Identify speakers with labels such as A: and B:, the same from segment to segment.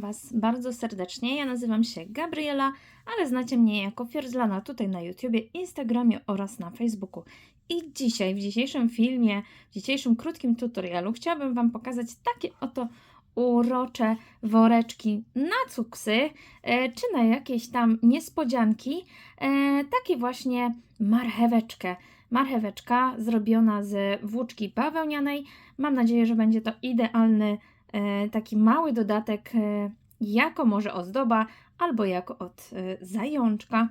A: Was bardzo serdecznie. Ja nazywam się Gabriela, ale znacie mnie jako Fierzlana tutaj na YouTubie, Instagramie oraz na Facebooku. I dzisiaj, w dzisiejszym filmie, w dzisiejszym krótkim tutorialu chciałabym Wam pokazać takie oto urocze woreczki na cuksy, e, czy na jakieś tam niespodzianki. E, takie właśnie marcheweczkę. Marcheweczka zrobiona z włóczki bawełnianej. Mam nadzieję, że będzie to idealny taki mały dodatek e, jako może ozdoba albo jako od e, zajączka.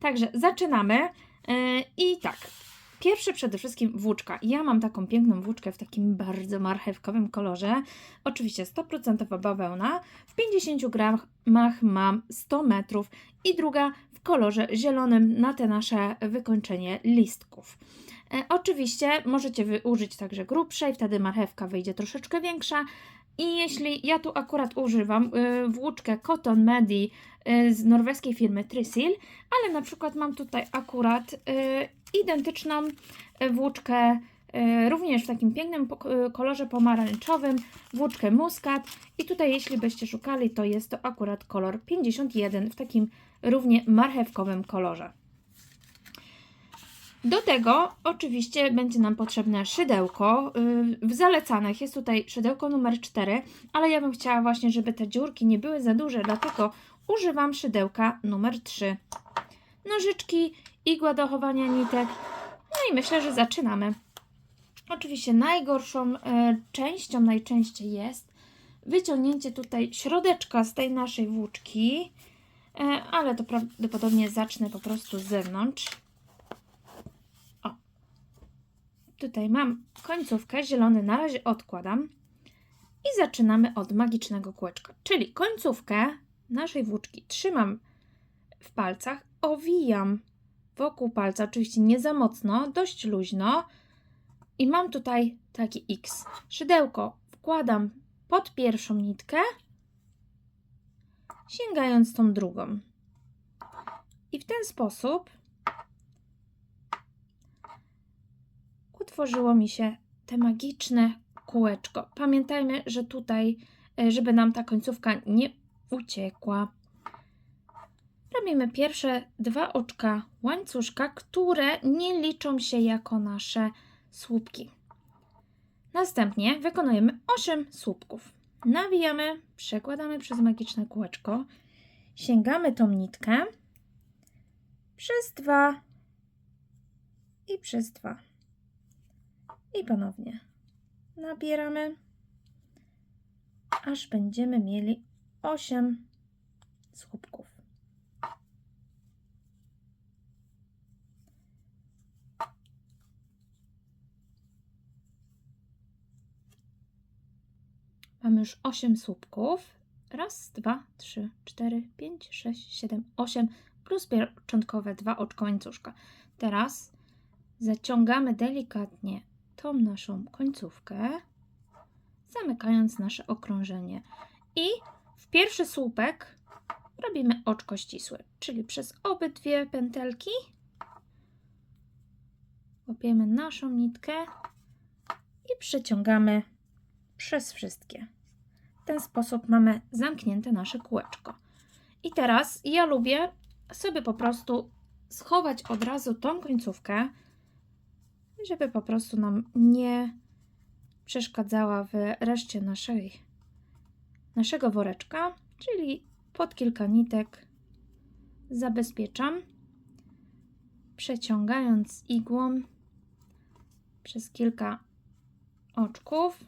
A: Także zaczynamy. E, I tak, pierwsze przede wszystkim włóczka. Ja mam taką piękną włóczkę w takim bardzo marchewkowym kolorze. Oczywiście 100% bawełna. W 50 gramach mam 100 metrów i druga w kolorze zielonym na te nasze wykończenie listków. E, oczywiście możecie użyć także grubszej, wtedy marchewka wyjdzie troszeczkę większa. I jeśli ja tu akurat używam y, włóczkę Cotton Medi y, z norweskiej firmy Trisil, ale na przykład mam tutaj akurat y, identyczną włóczkę również w takim pięknym kolorze pomarańczowym, włóczkę Muscat i tutaj jeśli byście szukali, to jest to akurat kolor 51 w takim równie marchewkowym kolorze. Do tego oczywiście będzie nam potrzebne szydełko. Yy, W zalecanych jest tutaj szydełko numer 4, ale ja bym chciała właśnie, żeby te dziurki nie były za duże, dlatego używam szydełka numer 3. Nożyczki, igła do chowania nitek. No i myślę, że zaczynamy. Oczywiście najgorszą e, częścią najczęściej jest wyciągnięcie tutaj środeczka z tej naszej włóczki, e, ale to prawdopodobnie zacznę po prostu z zewnątrz. Tutaj mam końcówkę, zielony na razie odkładam i zaczynamy od magicznego kółeczka, czyli końcówkę naszej włóczki trzymam w palcach, owijam wokół palca, oczywiście nie za mocno, dość luźno i mam tutaj taki X. Szydełko wkładam pod pierwszą nitkę, sięgając tą drugą. I w ten sposób utworzyło mi się te magiczne kółeczko. Pamiętajmy, że tutaj, e, żeby nam ta końcówka nie uciekła, robimy pierwsze dwa oczka łańcuszka, które nie liczą się jako nasze słupki. Następnie wykonujemy 8 słupków. Nawijamy, przekładamy przez magiczne kółeczko, sięgamy tą nitkę przez dwa i przez dwa. I ponownie nabieramy, aż będziemy mieli 8 słupków. Mamy już 8 słupków. Raz, dwa, trzy, cztery, pięć, sześć, siedem, osiem plus początkowe dwa oczka łańcuszka. Teraz zaciągamy delikatnie tą naszą końcówkę, zamykając nasze okrążenie. I w pierwszy słupek robimy oczko ścisłe, czyli przez obydwie pętelki łapiemy naszą nitkę i przeciągamy przez wszystkie. W ten sposób mamy zamknięte nasze kółeczko. I teraz ja lubię sobie po prostu schować od razu tą końcówkę, żeby po prostu nam nie przeszkadzała w reszcie naszej, naszego woreczka, czyli pod kilka nitek zabezpieczam, przeciągając igłą przez kilka oczków,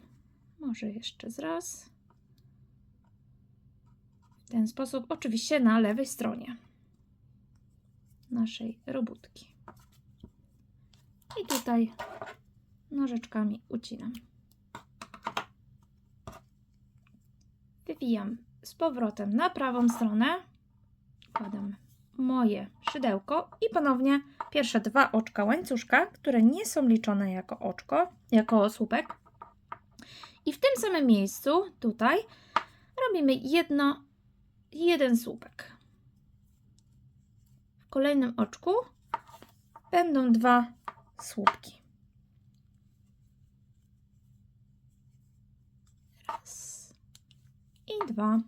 A: może jeszcze z raz. W ten sposób, oczywiście na lewej stronie naszej robótki. I tutaj nożyczkami ucinam. Wywijam z powrotem na prawą stronę. Kładam moje szydełko i ponownie pierwsze dwa oczka łańcuszka, które nie są liczone jako oczko, jako słupek. I w tym samym miejscu, tutaj, robimy jedno, jeden słupek. W kolejnym oczku będą dwa słupki. Raz i dwa.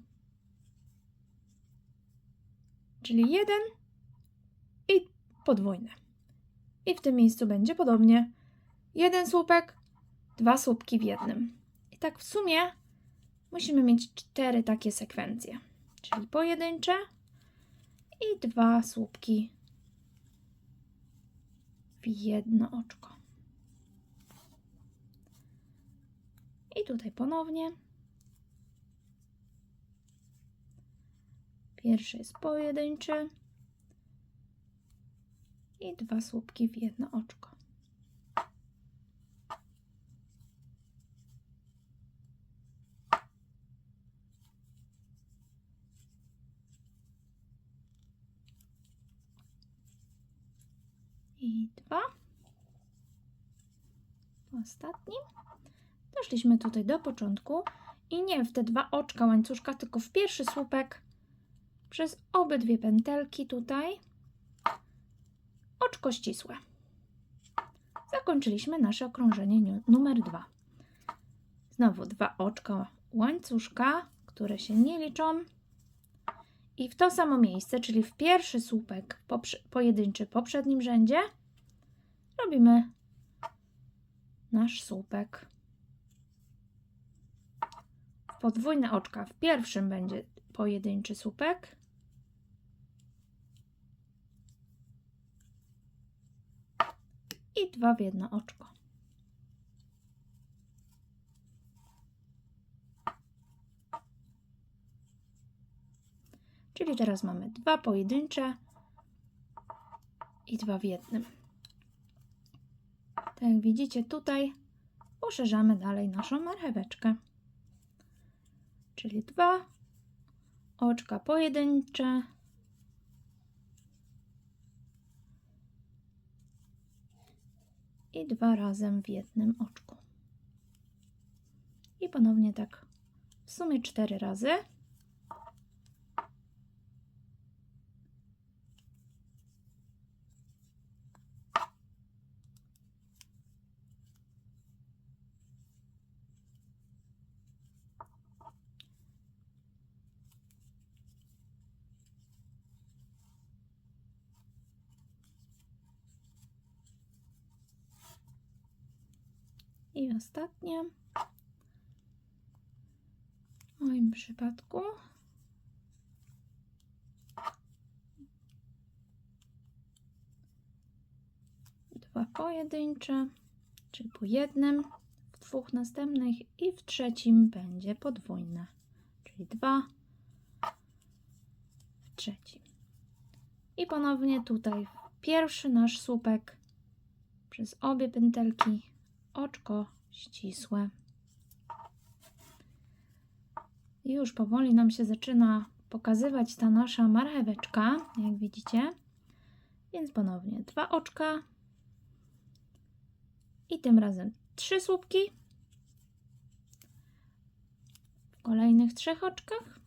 A: czyli jeden i podwójny. I w tym miejscu będzie podobnie. Jeden słupek, dwa słupki w jednym. I tak w sumie musimy mieć cztery takie sekwencje, czyli pojedyncze i dwa słupki jedno oczko. I tutaj ponownie. Pierwszy jest pojedynczy i dwa słupki w jedno oczko. I dwa. Ostatni. Doszliśmy tutaj do początku i nie w te dwa oczka łańcuszka, tylko w pierwszy słupek przez obydwie pętelki tutaj oczko ścisłe. Zakończyliśmy nasze okrążenie nu- numer dwa. Znowu dwa oczka łańcuszka, które się nie liczą. I w to samo miejsce, czyli w pierwszy słupek pojedynczy w poprzednim rzędzie, robimy nasz słupek. Podwójne oczka w pierwszym będzie pojedynczy słupek. I dwa w jedno oczko. Czyli teraz mamy dwa pojedyncze i dwa w jednym. Tak jak widzicie tutaj poszerzamy dalej naszą marcheweczkę. Czyli dwa oczka pojedyncze i dwa razem w jednym oczku. I ponownie tak w sumie cztery razy. I ostatnie. W moim przypadku dwa pojedyncze, czyli po jednym, w dwóch następnych i w trzecim będzie podwójne, czyli dwa w trzecim. I ponownie tutaj pierwszy nasz słupek przez obie pętelki oczko ścisłe. I już powoli nam się zaczyna pokazywać ta nasza marcheweczka, jak widzicie. Więc ponownie dwa oczka i tym razem trzy słupki w kolejnych trzech oczkach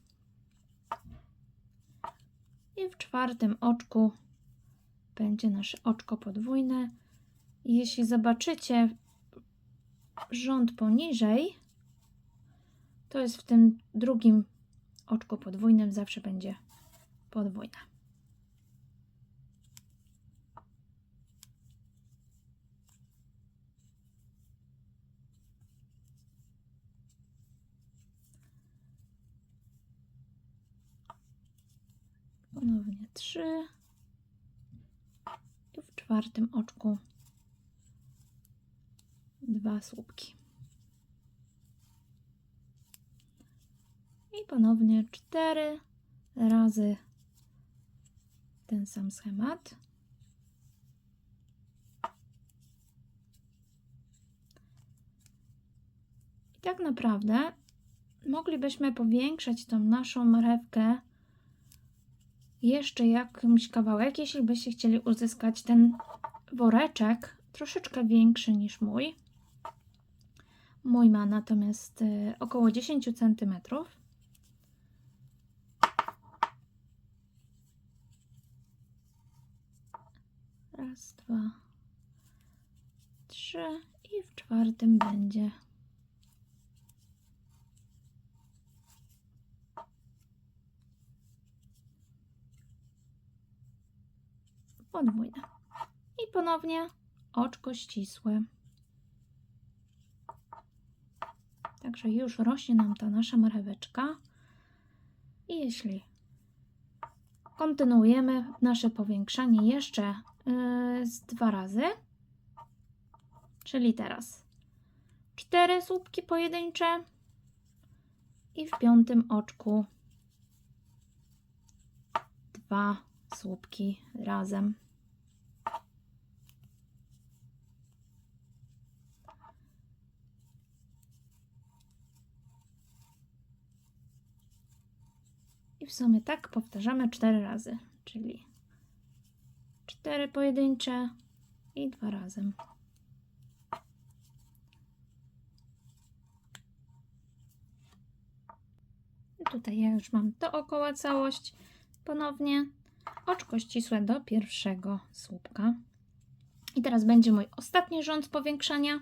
A: i w czwartym oczku będzie nasze oczko podwójne. Jeśli zobaczycie rząd poniżej, to jest w tym drugim oczku podwójnym zawsze będzie podwójna. Ponownie trzy. I w czwartym oczku dwa słupki. I ponownie cztery razy ten sam schemat. I tak naprawdę moglibyśmy powiększać tą naszą marchewkę jeszcze jakimś kawałek, jeśli byście chcieli uzyskać ten woreczek troszeczkę większy niż mój. Mój ma natomiast y, około 10 cm. Raz, dwa, trzy i w czwartym będzie podwójne. I ponownie oczko ścisłe. Także już rośnie nam ta nasza marcheweczka. I jeśli kontynuujemy nasze powiększanie jeszcze yy, z dwa razy, czyli teraz cztery słupki pojedyncze i w piątym oczku dwa słupki razem. W sumie tak powtarzamy cztery razy, czyli cztery pojedyncze i dwa razem. I tutaj ja już mam dookoła całość. Ponownie oczko ścisłe do pierwszego słupka. I teraz będzie mój ostatni rząd powiększania.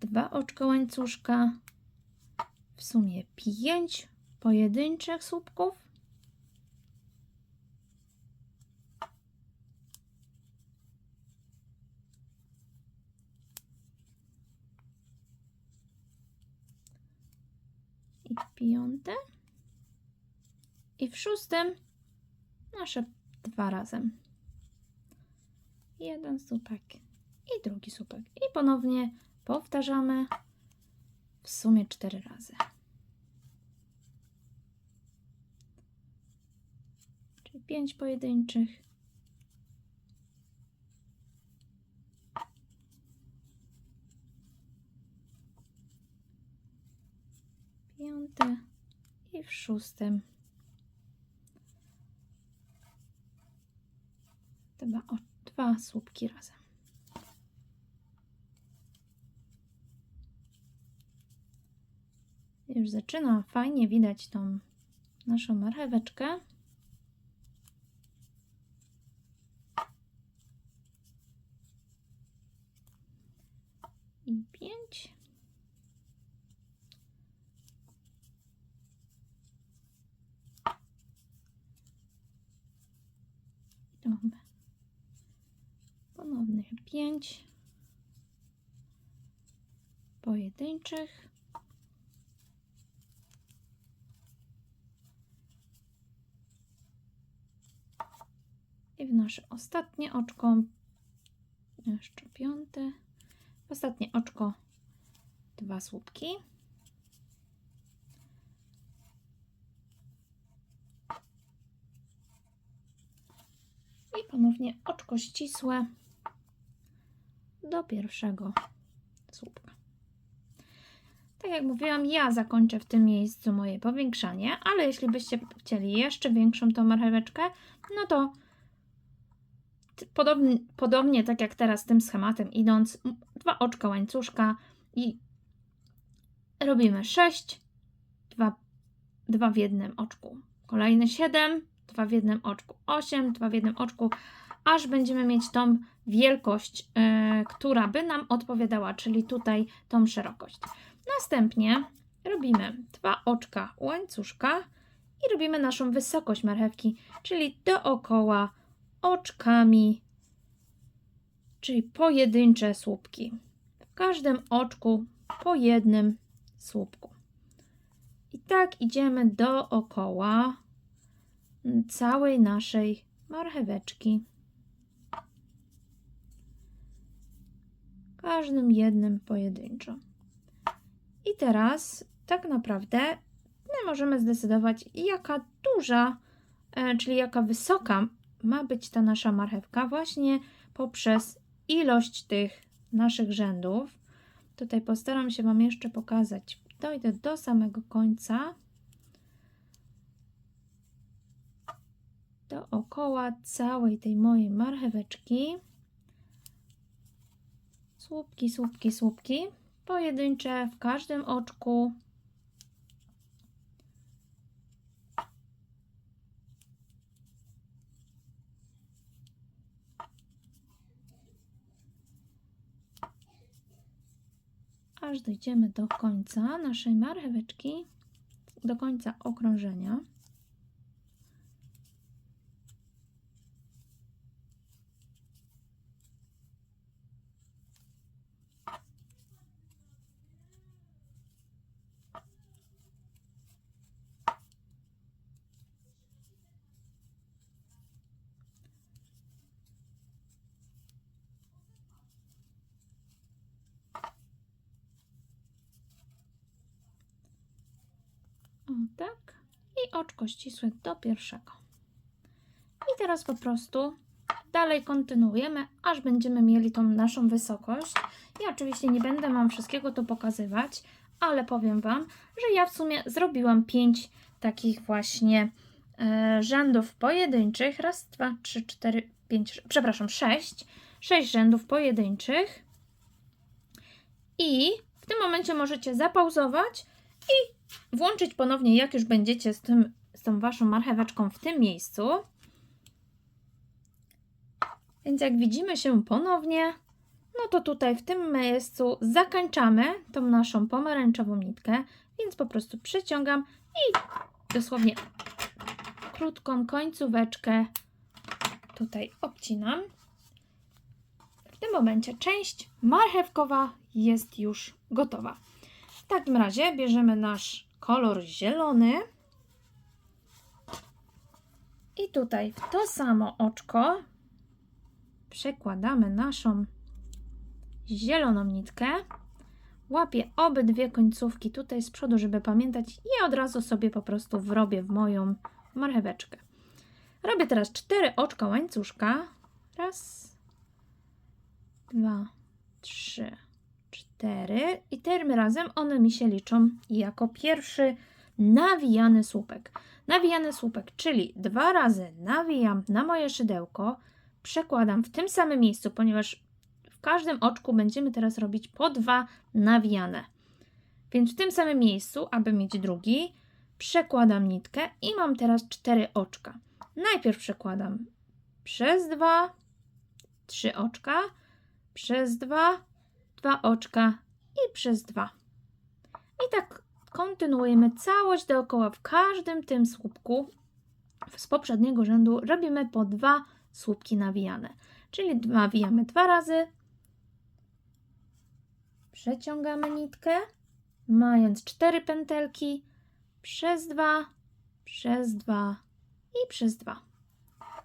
A: Dwa oczka łańcuszka. W sumie pięć pojedynczych słupków. I piąte. I w szóstym nasze dwa razem. Jeden słupek i drugi słupek. I ponownie powtarzamy w sumie cztery razy. Czyli pięć pojedynczych. Piąte i w szóstym dwa, o, dwa słupki razem. Już zaczyna fajnie widać tą naszą marcheweczkę. I pięć. I tu mamy ponownych pięć pojedynczych. I w nasze ostatnie oczko, jeszcze piąte, ostatnie oczko dwa słupki. I ponownie oczko ścisłe do pierwszego słupka. Tak jak mówiłam, ja zakończę w tym miejscu moje powiększanie, ale jeśli byście chcieli jeszcze większą tą marcheweczkę, no to podobnie, podobnie tak jak teraz tym schematem idąc, dwa oczka łańcuszka i robimy 6, dwa, dwa w jednym oczku. Kolejne 7, dwa w jednym oczku, 8, dwa w jednym oczku, aż będziemy mieć tą wielkość, yy, która by nam odpowiadała, czyli tutaj tą szerokość. Następnie robimy dwa oczka łańcuszka i robimy naszą wysokość marchewki, czyli dookoła oczkami, czyli pojedyncze słupki. W każdym oczku po jednym słupku. I tak idziemy dookoła całej naszej marcheweczki. Każdym jednym pojedynczo. I teraz tak naprawdę my możemy zdecydować, jaka duża, e, czyli jaka wysoka ma być ta nasza marchewka, właśnie poprzez ilość tych naszych rzędów. Tutaj postaram się Wam jeszcze pokazać. Dojdę do samego końca. Dookoła całej tej mojej marcheweczki. Słupki, słupki, słupki. Pojedyncze w każdym oczku. aż dojdziemy do końca naszej marcheweczki, do końca okrążenia. Tak. I oczko ścisłe do pierwszego. I teraz po prostu dalej kontynuujemy, aż będziemy mieli tą naszą wysokość. Ja oczywiście nie będę Wam wszystkiego tu pokazywać, ale powiem Wam, że ja w sumie zrobiłam 5 takich właśnie e, rzędów pojedynczych. Raz, dwa, trzy, cztery, pięć, przepraszam, sześć. Sześć rzędów pojedynczych. I w tym momencie możecie zapauzować i włączyć ponownie, jak już będziecie z, tym, z tą Waszą marcheweczką w tym miejscu. Więc jak widzimy się ponownie, no to tutaj w tym miejscu zakończamy tą naszą pomarańczową nitkę, więc po prostu przeciągam i dosłownie krótką końcóweczkę tutaj obcinam. W tym momencie część marchewkowa jest już gotowa. W takim razie bierzemy nasz kolor zielony i tutaj w to samo oczko przekładamy naszą zieloną nitkę. Łapię obydwie końcówki tutaj z przodu, żeby pamiętać i od razu sobie po prostu wrobię w moją marcheweczkę. Robię teraz cztery oczka łańcuszka. Raz, dwa, trzy, cztery. I tym razem one mi się liczą jako pierwszy nawijany słupek. Nawijany słupek, czyli dwa razy nawijam na moje szydełko, przekładam w tym samym miejscu, ponieważ w każdym oczku będziemy teraz robić po dwa nawijane. Więc w tym samym miejscu, aby mieć drugi, przekładam nitkę i mam teraz cztery oczka. Najpierw przekładam przez dwa, trzy oczka, przez dwa, dwa oczka i przez dwa. I tak kontynuujemy całość dookoła. W każdym tym słupku z poprzedniego rzędu robimy po dwa słupki nawijane. Czyli nawijamy dwa razy, przeciągamy nitkę, mając cztery pętelki, przez dwa, przez dwa i przez dwa.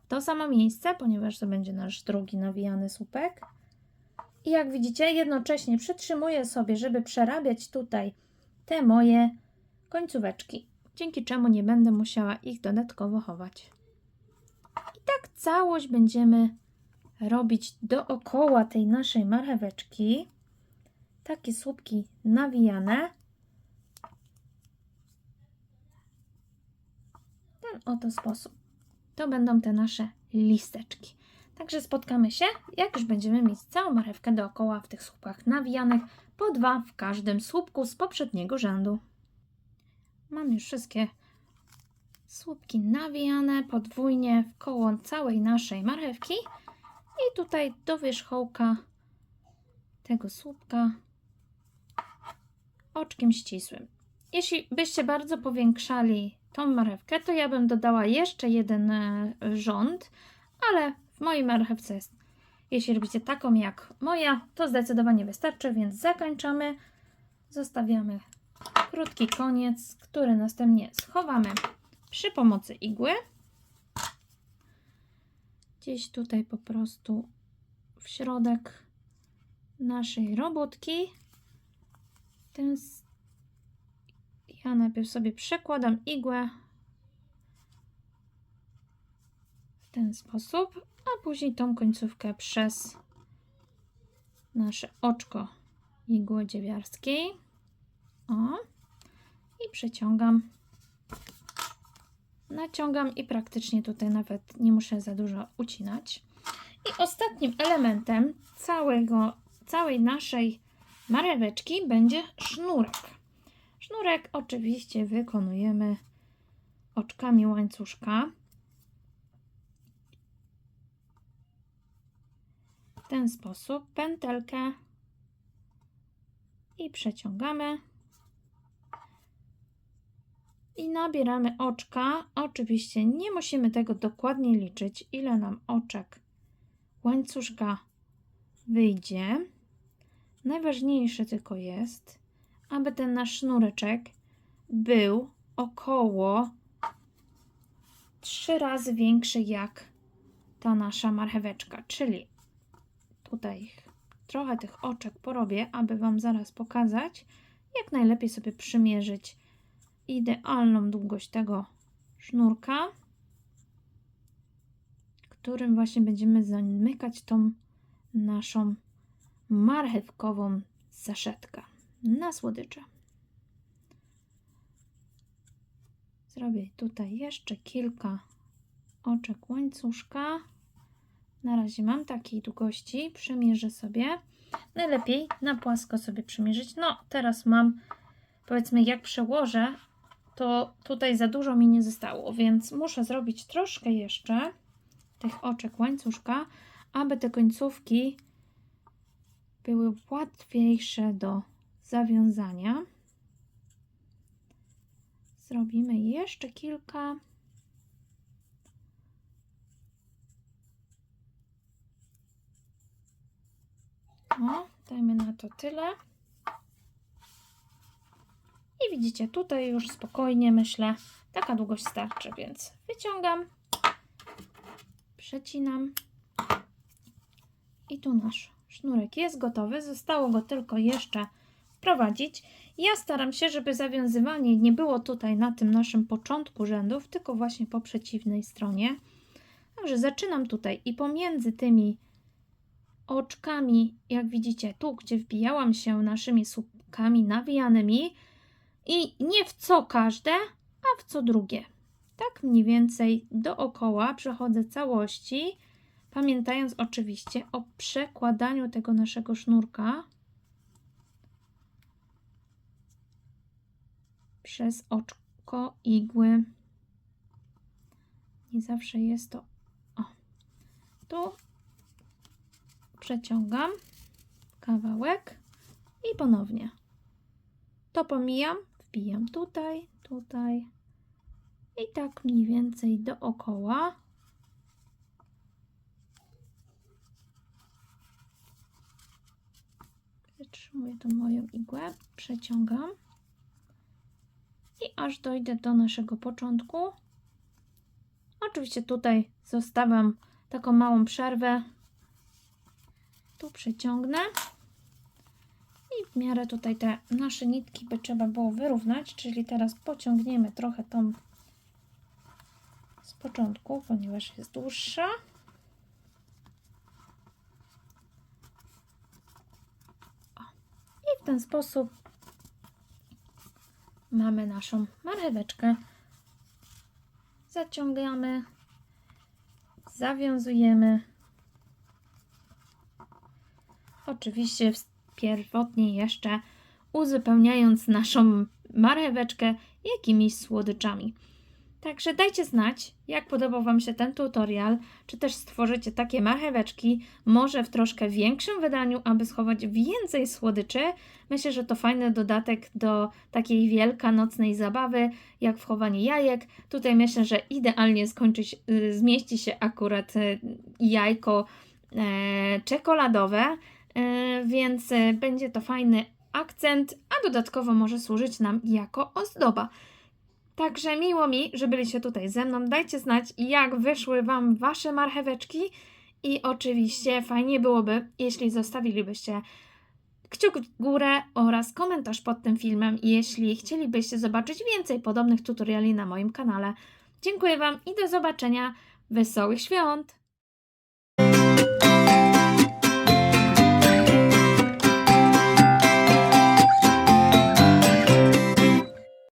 A: To samo miejsce, ponieważ to będzie nasz drugi nawijany słupek. I jak widzicie, jednocześnie przytrzymuję sobie, żeby przerabiać tutaj te moje końcóweczki, dzięki czemu nie będę musiała ich dodatkowo chować. I tak całość będziemy robić dookoła tej naszej marcheweczki. Takie słupki nawijane. ten oto sposób. To będą te nasze listeczki. Także spotkamy się, jak już będziemy mieć całą marchewkę dookoła w tych słupkach nawijanych, po dwa w każdym słupku z poprzedniego rzędu. Mam już wszystkie słupki nawijane podwójnie w koło całej naszej marchewki i tutaj do wierzchołka tego słupka oczkiem ścisłym. Jeśli byście bardzo powiększali tą marchewkę, to ja bym dodała jeszcze jeden e, rząd, ale w mojej marchewce jest, jeśli robicie taką jak moja, to zdecydowanie wystarczy, więc zakończamy. Zostawiamy krótki koniec, który następnie schowamy przy pomocy igły. Gdzieś tutaj po prostu w środek naszej robótki. Ten ja najpierw sobie przekładam igłę w ten sposób, a później tą końcówkę przez nasze oczko igły dziewiarskiej. O. I przeciągam. Naciągam i praktycznie tutaj nawet nie muszę za dużo ucinać. I ostatnim elementem całego, całej naszej mareweczki będzie sznurek. Sznurek oczywiście wykonujemy oczkami łańcuszka. Ten sposób pętelkę i przeciągamy. I nabieramy oczka. Oczywiście nie musimy tego dokładnie liczyć, ile nam oczek łańcuszka wyjdzie. Najważniejsze tylko jest, aby ten nasz sznureczek był około trzy razy większy jak ta nasza marcheweczka, czyli tutaj trochę tych oczek porobię, aby Wam zaraz pokazać, jak najlepiej sobie przymierzyć idealną długość tego sznurka, którym właśnie będziemy zamykać tą naszą marchewkową saszetkę na słodycze. Zrobię tutaj jeszcze kilka oczek łańcuszka. Na razie mam takiej długości, przymierzę sobie. Najlepiej na płasko sobie przymierzyć. No, teraz mam, powiedzmy, jak przełożę, to tutaj za dużo mi nie zostało, więc muszę zrobić troszkę jeszcze tych oczek łańcuszka, aby te końcówki były łatwiejsze do zawiązania. Zrobimy jeszcze kilka. O, dajmy na to tyle. I widzicie, tutaj już spokojnie myślę, taka długość starczy, więc wyciągam, przecinam i tu nasz sznurek jest gotowy. Zostało go tylko jeszcze wprowadzić. Ja staram się, żeby zawiązywanie nie było tutaj na tym naszym początku rzędów, tylko właśnie po przeciwnej stronie. Także zaczynam tutaj i pomiędzy tymi oczkami, jak widzicie, tu gdzie wbijałam się naszymi słupkami nawijanymi i nie w co każde, a w co drugie. Tak mniej więcej dookoła przechodzę całości, pamiętając oczywiście o przekładaniu tego naszego sznurka przez oczko igły. Nie zawsze jest to. O, tu przeciągam kawałek i ponownie. To pomijam, wbijam tutaj, tutaj i tak mniej więcej dookoła. Zatrzymuję tą moją igłę, przeciągam i aż dojdę do naszego początku. Oczywiście tutaj zostawiam taką małą przerwę. Tu przeciągnę. I w miarę tutaj te nasze nitki by trzeba było wyrównać, czyli teraz pociągniemy trochę tą z początku, ponieważ jest dłuższa. O. I w ten sposób mamy naszą marcheweczkę. Zaciągamy, zawiązujemy. Oczywiście pierwotnie jeszcze uzupełniając naszą marcheweczkę jakimiś słodyczami. Także dajcie znać, jak podobał Wam się ten tutorial, czy też stworzycie takie marcheweczki, może w troszkę większym wydaniu, aby schować więcej słodyczy. Myślę, że to fajny dodatek do takiej wielkanocnej zabawy, jak wchowanie jajek. Tutaj myślę, że idealnie skończy y, zmieści się akurat y, jajko e, czekoladowe, więc e, będzie to fajny akcent, a dodatkowo może służyć nam jako ozdoba. Także miło mi, że byliście tutaj ze mną. Dajcie znać, jak wyszły Wam Wasze marcheweczki. I oczywiście fajnie byłoby, jeśli zostawilibyście kciuk w górę oraz komentarz pod tym filmem, jeśli chcielibyście zobaczyć więcej podobnych tutoriali na moim kanale. Dziękuję Wam i do zobaczenia. Wesołych świąt!